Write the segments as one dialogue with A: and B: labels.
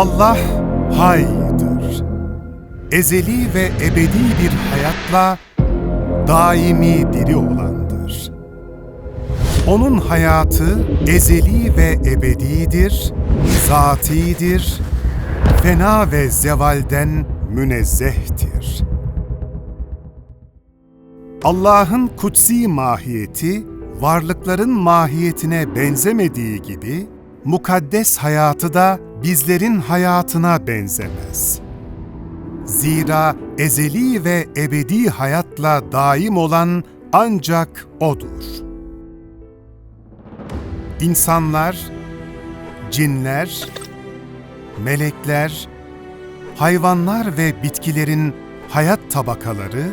A: Allah haydır. Ezeli ve ebedi bir hayatla daimi diri olandır. Onun hayatı ezeli ve ebedidir, zatidir, fena ve zevalden münezzehtir. Allah'ın kutsi mahiyeti, varlıkların mahiyetine benzemediği gibi, mukaddes hayatı da bizlerin hayatına benzemez. Zira ezeli ve ebedi hayatla daim olan ancak O'dur. İnsanlar, cinler, melekler, hayvanlar ve bitkilerin hayat tabakaları,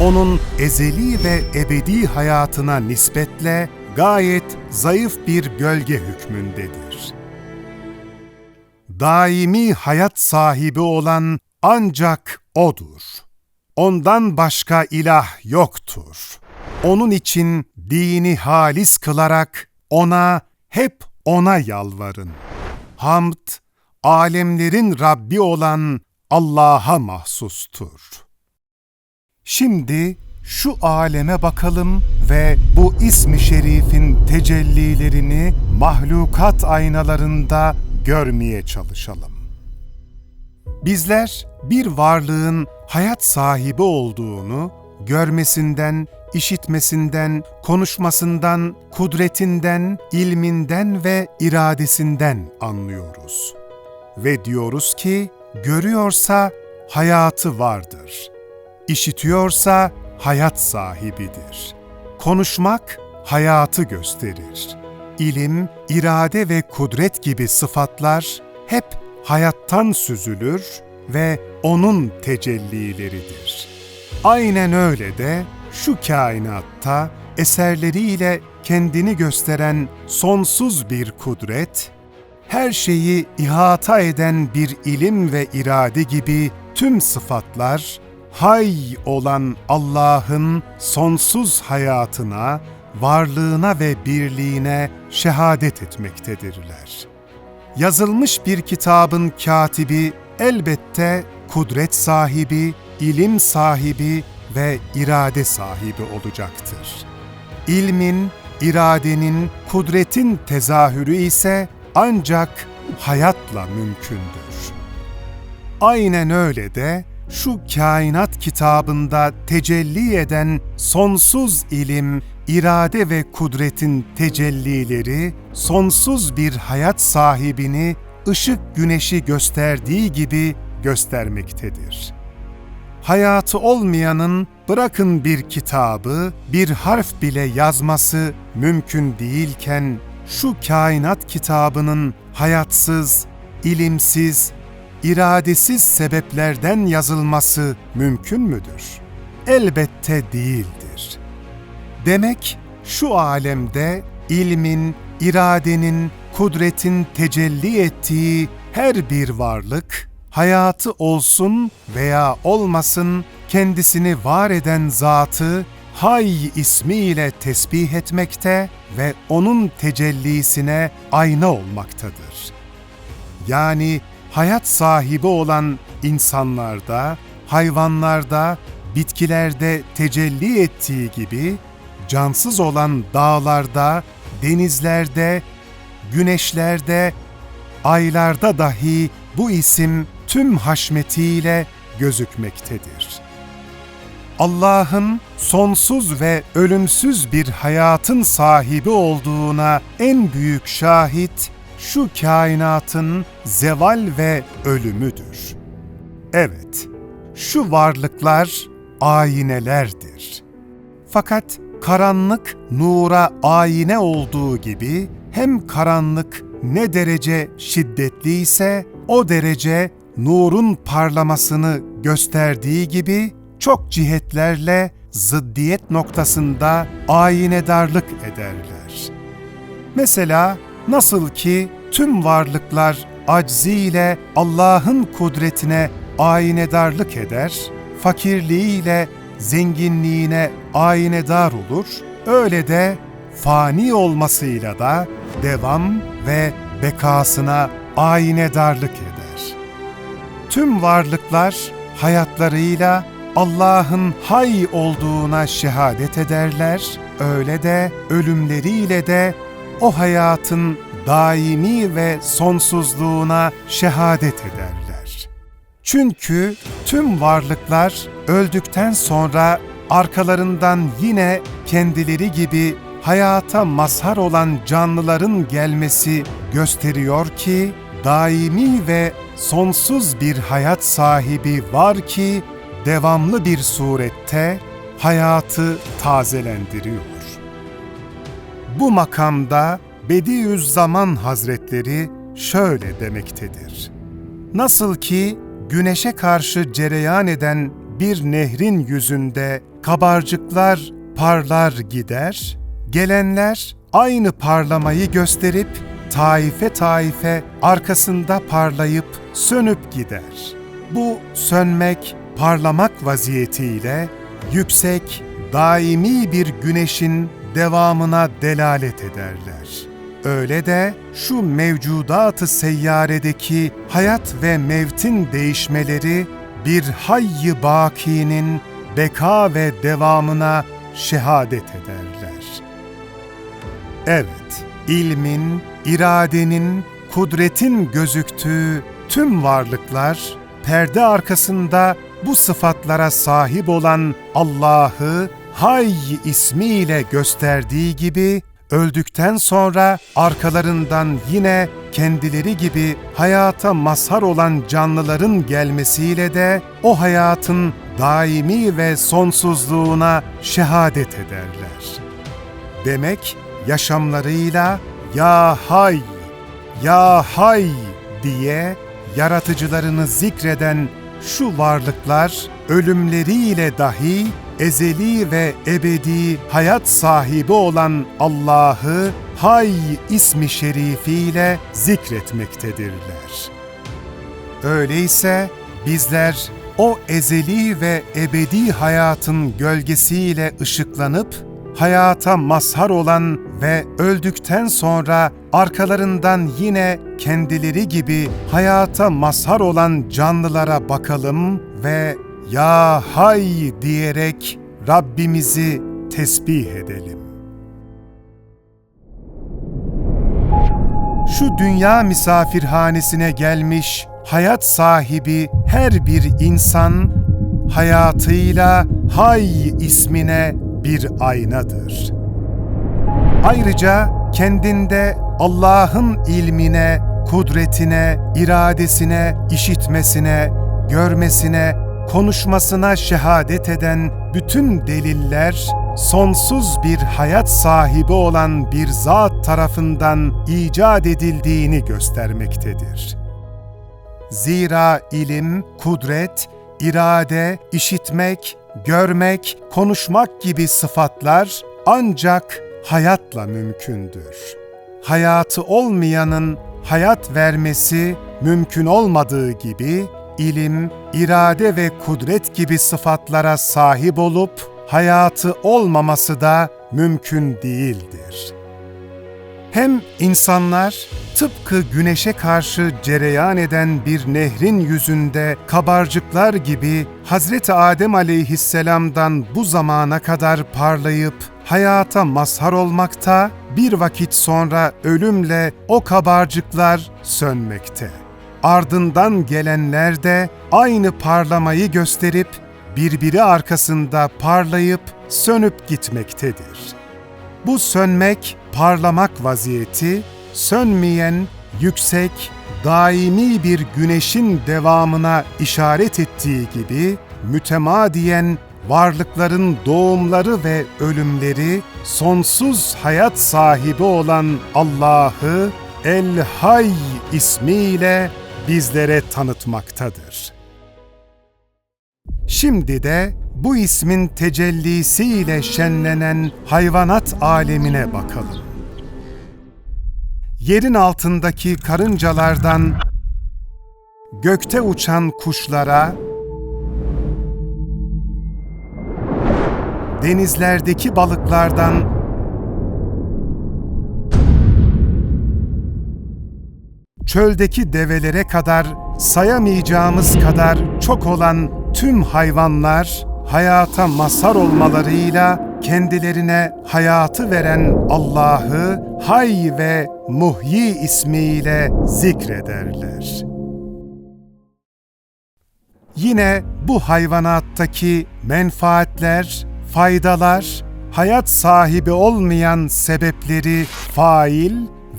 A: onun ezeli ve ebedi hayatına nispetle gayet zayıf bir gölge hükmündedir. Daimi hayat sahibi olan ancak O'dur. Ondan başka ilah yoktur. Onun için dini halis kılarak O'na, hep O'na yalvarın. Hamd, alemlerin Rabbi olan Allah'a mahsustur. Şimdi şu aleme bakalım ve bu ismi şerifin tecellilerini mahlukat aynalarında görmeye çalışalım. Bizler bir varlığın hayat sahibi olduğunu görmesinden, işitmesinden, konuşmasından, kudretinden, ilminden ve iradesinden anlıyoruz. Ve diyoruz ki görüyorsa hayatı vardır. İşitiyorsa hayat sahibidir. Konuşmak hayatı gösterir. İlim, irade ve kudret gibi sıfatlar hep hayattan süzülür ve onun tecellileridir. Aynen öyle de şu kainatta eserleriyle kendini gösteren sonsuz bir kudret, her şeyi ihata eden bir ilim ve irade gibi tüm sıfatlar, hay olan Allah'ın sonsuz hayatına, varlığına ve birliğine şehadet etmektedirler. Yazılmış bir kitabın katibi elbette kudret sahibi, ilim sahibi ve irade sahibi olacaktır. İlmin, iradenin, kudretin tezahürü ise ancak hayatla mümkündür. Aynen öyle de şu kainat kitabında tecelli eden sonsuz ilim, irade ve kudretin tecellileri sonsuz bir hayat sahibini ışık güneşi gösterdiği gibi göstermektedir. Hayatı olmayanın bırakın bir kitabı, bir harf bile yazması mümkün değilken şu kainat kitabının hayatsız, ilimsiz, iradesiz sebeplerden yazılması mümkün müdür? Elbette değildir. Demek şu alemde ilmin, iradenin, kudretin tecelli ettiği her bir varlık, hayatı olsun veya olmasın kendisini var eden zatı Hay ismiyle tesbih etmekte ve onun tecellisine ayna olmaktadır. Yani hayat sahibi olan insanlarda, hayvanlarda, bitkilerde tecelli ettiği gibi cansız olan dağlarda, denizlerde, güneşlerde, aylarda dahi bu isim tüm haşmetiyle gözükmektedir. Allah'ın sonsuz ve ölümsüz bir hayatın sahibi olduğuna en büyük şahit şu kainatın zeval ve ölümüdür. Evet, şu varlıklar ayinelerdir. Fakat karanlık nura ayine olduğu gibi hem karanlık ne derece şiddetliyse o derece nurun parlamasını gösterdiği gibi çok cihetlerle zıddiyet noktasında ayinedarlık ederler. Mesela nasıl ki tüm varlıklar acziyle Allah'ın kudretine ayinedarlık eder, fakirliğiyle zenginliğine ayinedar olur, öyle de fani olmasıyla da devam ve bekasına ayinedarlık eder. tüm varlıklar hayatlarıyla Allah'ın hay olduğuna şehadet ederler, öyle de ölümleriyle de o hayatın daimi ve sonsuzluğuna şehadet ederler. Çünkü tüm varlıklar öldükten sonra arkalarından yine kendileri gibi hayata mazhar olan canlıların gelmesi gösteriyor ki daimi ve sonsuz bir hayat sahibi var ki devamlı bir surette hayatı tazelendiriyor. Bu makamda Bediüzzaman Hazretleri şöyle demektedir. Nasıl ki güneşe karşı cereyan eden bir nehrin yüzünde kabarcıklar parlar gider, gelenler aynı parlamayı gösterip taife taife arkasında parlayıp sönüp gider. Bu sönmek, parlamak vaziyetiyle yüksek, daimi bir güneşin devamına delalet ederler. Öyle de şu mevcudatı seyyaredeki hayat ve mevtin değişmeleri bir hayy bakinin beka ve devamına şehadet ederler. Evet, ilmin, iradenin, kudretin gözüktüğü tüm varlıklar perde arkasında bu sıfatlara sahip olan Allah'ı Hay ismiyle gösterdiği gibi öldükten sonra arkalarından yine kendileri gibi hayata mazhar olan canlıların gelmesiyle de o hayatın daimi ve sonsuzluğuna şehadet ederler. Demek yaşamlarıyla ya hay, ya hay diye yaratıcılarını zikreden şu varlıklar ölümleriyle dahi ezeli ve ebedi hayat sahibi olan Allah'ı Hay ismi şerifiyle zikretmektedirler. Öyleyse bizler o ezeli ve ebedi hayatın gölgesiyle ışıklanıp hayata mazhar olan ve öldükten sonra arkalarından yine kendileri gibi hayata mazhar olan canlılara bakalım ve ya hay diyerek Rabbimizi tesbih edelim. Şu dünya misafirhanesine gelmiş hayat sahibi her bir insan hayatıyla Hay ismine bir aynadır. Ayrıca kendinde Allah'ın ilmine, kudretine, iradesine, işitmesine, görmesine, konuşmasına şehadet eden bütün deliller, sonsuz bir hayat sahibi olan bir zat tarafından icat edildiğini göstermektedir. Zira ilim, kudret, irade, işitmek, görmek, konuşmak gibi sıfatlar ancak hayatla mümkündür. Hayatı olmayanın hayat vermesi mümkün olmadığı gibi ilim, irade ve kudret gibi sıfatlara sahip olup hayatı olmaması da mümkün değildir. Hem insanlar tıpkı güneşe karşı cereyan eden bir nehrin yüzünde kabarcıklar gibi Hazreti Adem aleyhisselamdan bu zamana kadar parlayıp hayata mazhar olmakta, bir vakit sonra ölümle o kabarcıklar sönmekte. Ardından gelenler de aynı parlamayı gösterip birbiri arkasında parlayıp sönüp gitmektedir. Bu sönmek, parlamak vaziyeti, sönmeyen, yüksek, daimi bir güneşin devamına işaret ettiği gibi mütemadiyen varlıkların doğumları ve ölümleri sonsuz hayat sahibi olan Allah'ı El Hay ismiyle bizlere tanıtmaktadır. Şimdi de bu ismin tecellisiyle şenlenen hayvanat alemine bakalım. Yerin altındaki karıncalardan gökte uçan kuşlara, denizlerdeki balıklardan çöldeki develere kadar sayamayacağımız kadar çok olan tüm hayvanlar hayata mazhar olmalarıyla kendilerine hayatı veren Allah'ı Hay ve Muhyi ismiyle zikrederler. Yine bu hayvanattaki menfaatler, faydalar, hayat sahibi olmayan sebepleri fail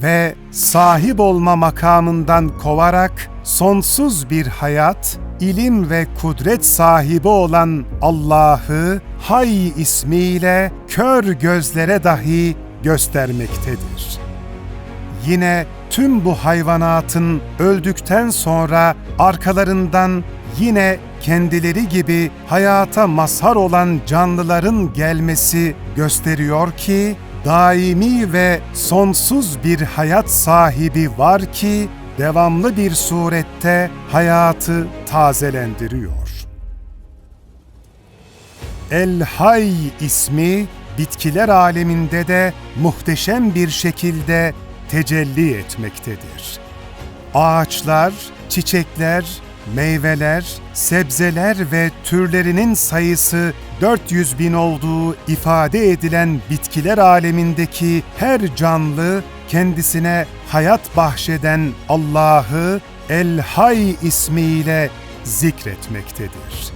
A: ve sahip olma makamından kovarak sonsuz bir hayat, ilim ve kudret sahibi olan Allah'ı Hay ismiyle kör gözlere dahi göstermektedir. Yine tüm bu hayvanatın öldükten sonra arkalarından yine kendileri gibi hayata mazhar olan canlıların gelmesi gösteriyor ki daimi ve sonsuz bir hayat sahibi var ki devamlı bir surette hayatı tazelendiriyor. El Hay ismi bitkiler aleminde de muhteşem bir şekilde tecelli etmektedir. Ağaçlar, çiçekler, meyveler, sebzeler ve türlerinin sayısı 400 bin olduğu ifade edilen bitkiler alemindeki her canlı kendisine hayat bahşeden Allah'ı El Hay ismiyle zikretmektedir.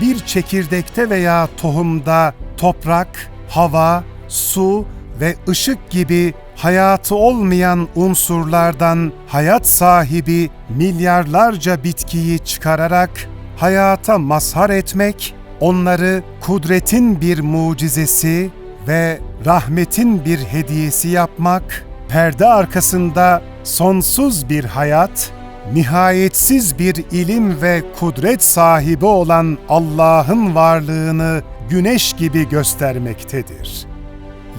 A: Bir çekirdekte veya tohumda toprak, hava, su ve ışık gibi hayatı olmayan unsurlardan hayat sahibi milyarlarca bitkiyi çıkararak hayata mazhar etmek, onları kudretin bir mucizesi ve rahmetin bir hediyesi yapmak, perde arkasında sonsuz bir hayat, nihayetsiz bir ilim ve kudret sahibi olan Allah'ın varlığını güneş gibi göstermektedir.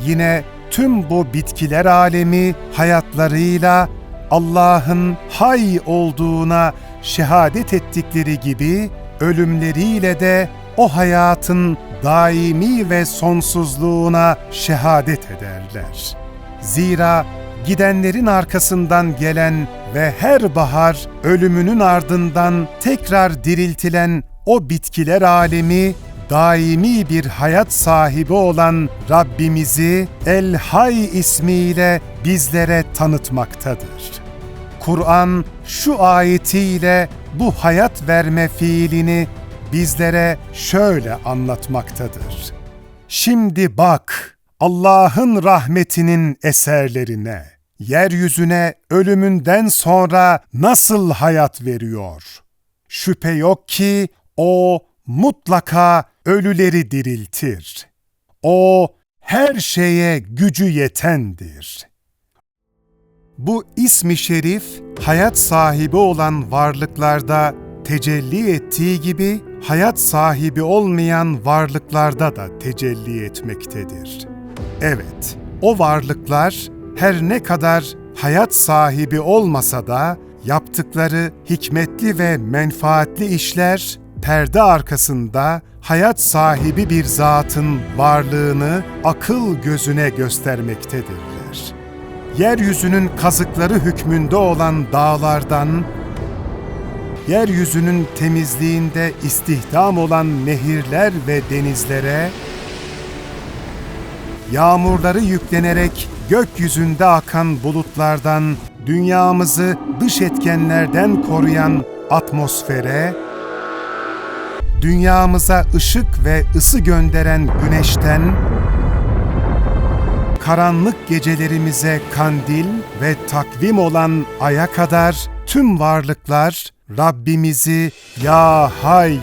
A: Yine tüm bu bitkiler alemi hayatlarıyla Allah'ın hay olduğuna şehadet ettikleri gibi ölümleriyle de o hayatın daimi ve sonsuzluğuna şehadet ederler. Zira gidenlerin arkasından gelen ve her bahar ölümünün ardından tekrar diriltilen o bitkiler alemi daimi bir hayat sahibi olan Rabbimizi El Hay ismiyle bizlere tanıtmaktadır. Kur'an şu ayetiyle bu hayat verme fiilini bizlere şöyle anlatmaktadır. Şimdi bak Allah'ın rahmetinin eserlerine, yeryüzüne ölümünden sonra nasıl hayat veriyor? Şüphe yok ki o mutlaka ölüleri diriltir. O her şeye gücü yetendir. Bu ismi şerif hayat sahibi olan varlıklarda tecelli ettiği gibi hayat sahibi olmayan varlıklarda da tecelli etmektedir. Evet, o varlıklar her ne kadar hayat sahibi olmasa da yaptıkları hikmetli ve menfaatli işler perde arkasında hayat sahibi bir zatın varlığını akıl gözüne göstermektedirler. Yeryüzünün kazıkları hükmünde olan dağlardan, yeryüzünün temizliğinde istihdam olan nehirler ve denizlere, yağmurları yüklenerek gökyüzünde akan bulutlardan dünyamızı dış etkenlerden koruyan atmosfere, dünyamıza ışık ve ısı gönderen güneşten, karanlık gecelerimize kandil ve takvim olan aya kadar tüm varlıklar Rabbimizi Ya Hay,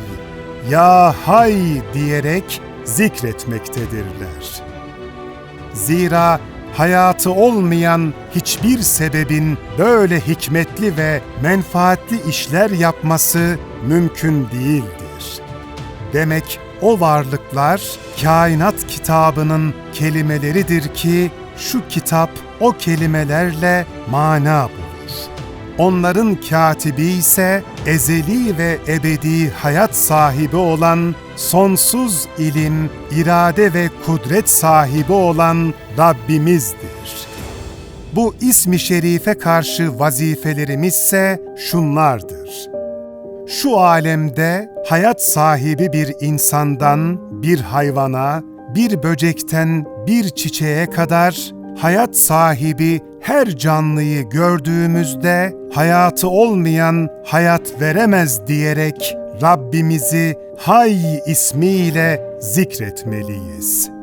A: Ya Hay diyerek zikretmektedirler. Zira hayatı olmayan hiçbir sebebin böyle hikmetli ve menfaatli işler yapması mümkün değildir. Demek o varlıklar kainat kitabının kelimeleridir ki şu kitap o kelimelerle mana bulur. Onların katibi ise ezeli ve ebedi hayat sahibi olan, sonsuz ilim, irade ve kudret sahibi olan Rabbimizdir. Bu ismi şerife karşı vazifelerimizse şunlardır. Şu alemde hayat sahibi bir insandan bir hayvana, bir böcekten bir çiçeğe kadar hayat sahibi her canlıyı gördüğümüzde hayatı olmayan hayat veremez diyerek Rabbimizi Hay ismiyle zikretmeliyiz.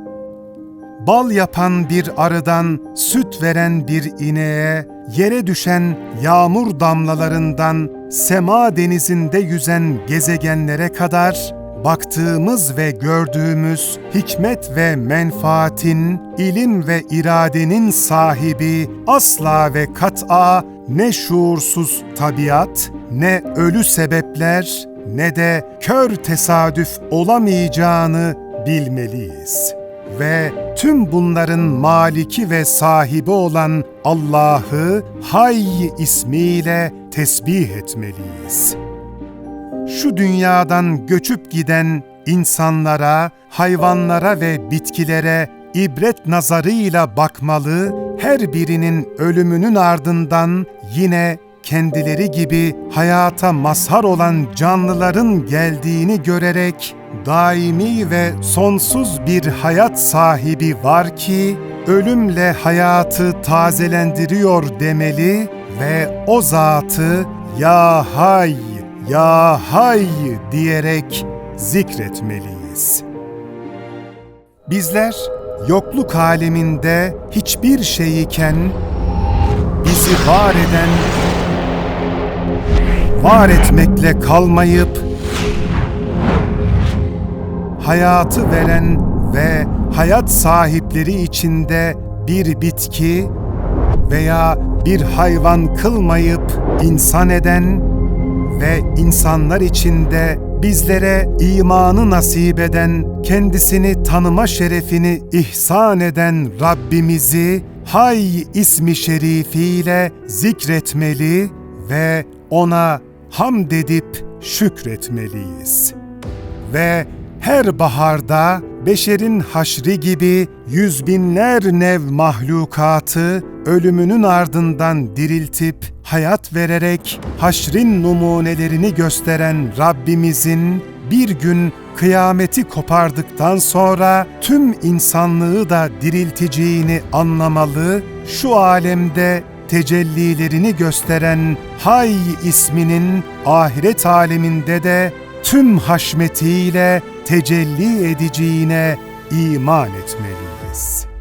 A: Bal yapan bir arıdan süt veren bir ineğe, yere düşen yağmur damlalarından sema denizinde yüzen gezegenlere kadar baktığımız ve gördüğümüz hikmet ve menfaatin, ilim ve iradenin sahibi asla ve kat'a ne şuursuz tabiat, ne ölü sebepler, ne de kör tesadüf olamayacağını bilmeliyiz. Ve tüm bunların maliki ve sahibi olan Allah'ı Hay ismiyle tesbih etmeliyiz. Şu dünyadan göçüp giden insanlara, hayvanlara ve bitkilere ibret nazarıyla bakmalı, her birinin ölümünün ardından yine kendileri gibi hayata mazhar olan canlıların geldiğini görerek daimi ve sonsuz bir hayat sahibi var ki ölümle hayatı tazelendiriyor demeli ve o zatı ya hay ya Hay diyerek zikretmeliyiz. Bizler yokluk aleminde hiçbir şeyiken bizi var eden, var etmekle kalmayıp hayatı veren ve hayat sahipleri içinde bir bitki veya bir hayvan kılmayıp insan eden ve insanlar içinde bizlere imanı nasip eden, kendisini tanıma şerefini ihsan eden Rabbimizi Hay ismi şerifiyle zikretmeli ve ona hamd edip şükretmeliyiz. Ve her baharda beşerin haşri gibi yüz binler nev mahlukatı ölümünün ardından diriltip hayat vererek haşrin numunelerini gösteren Rabbimizin bir gün kıyameti kopardıktan sonra tüm insanlığı da dirilteceğini anlamalı, şu alemde tecellilerini gösteren Hay isminin ahiret aleminde de tüm haşmetiyle tecelli edeceğine iman etmeliyiz.''